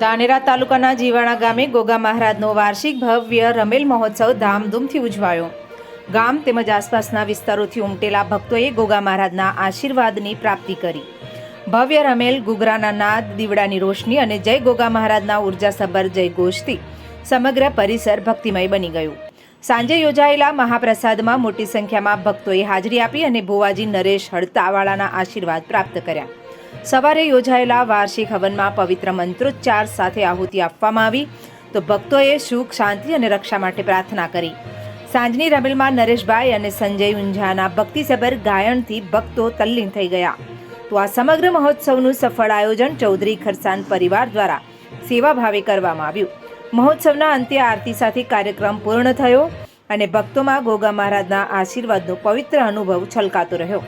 ધાનેરા તાલુકાના જીવાણા ગામે ગોગા મહારાજનો વાર્ષિક ભવ્ય રમેલ મહોત્સવ ધામધૂમથી ઉજવાયો. ગામ તેમજ આસપાસના વિસ્તારોથી ઉમટેલા ભક્તોએ ગોગા મહારાજના આશીર્વાદની પ્રાપ્તિ કરી. ભવ્ય રમેલ ગુગરાના નાદ, દીવડાની રોશની અને જય ગોગા મહારાજના ઉર્જાસભર જય ગોષ્ઠી સમગ્ર પરિસર ભક્તિમય બની ગયું. સાંજે યોજાયેલા મહાપ્રસાદમાં મોટી સંખ્યામાં ભક્તોએ હાજરી આપી અને ભુવાજી નરેશ હડતાવાળાના આશીર્વાદ પ્રાપ્ત કર્યા. સવારે યોજાયેલા વાર્ષિક હવનમાં પવિત્ર મંત્રોચ્ચાર સાથે આહુતિ આપવામાં આવી. તો ભક્તોએ સુખ, શાંતિ અને રક્ષા માટે પ્રાર્થના કરી. સાંજની રમેલમાં નરેશભાઈ અને સંજય ઊંઝાના ભક્તિસભર ગાયનથી ભક્તો તલ્લીન થઈ ગયા. તો આ સમગ્ર મહોત્સવનું સફળ આયોજન ચૌધરી ખરસાન પરિવાર દ્વારા સેવાભાવે કરવામાં આવ્યું. મહોત્સવના અંતે આરતી સાથે કાર્યક્રમ પૂર્ણ થયો અને ભક્તોમાં ગોગા મહારાજના આશીર્વાદનો પવિત્ર અનુભવ છલકાતો રહ્યો.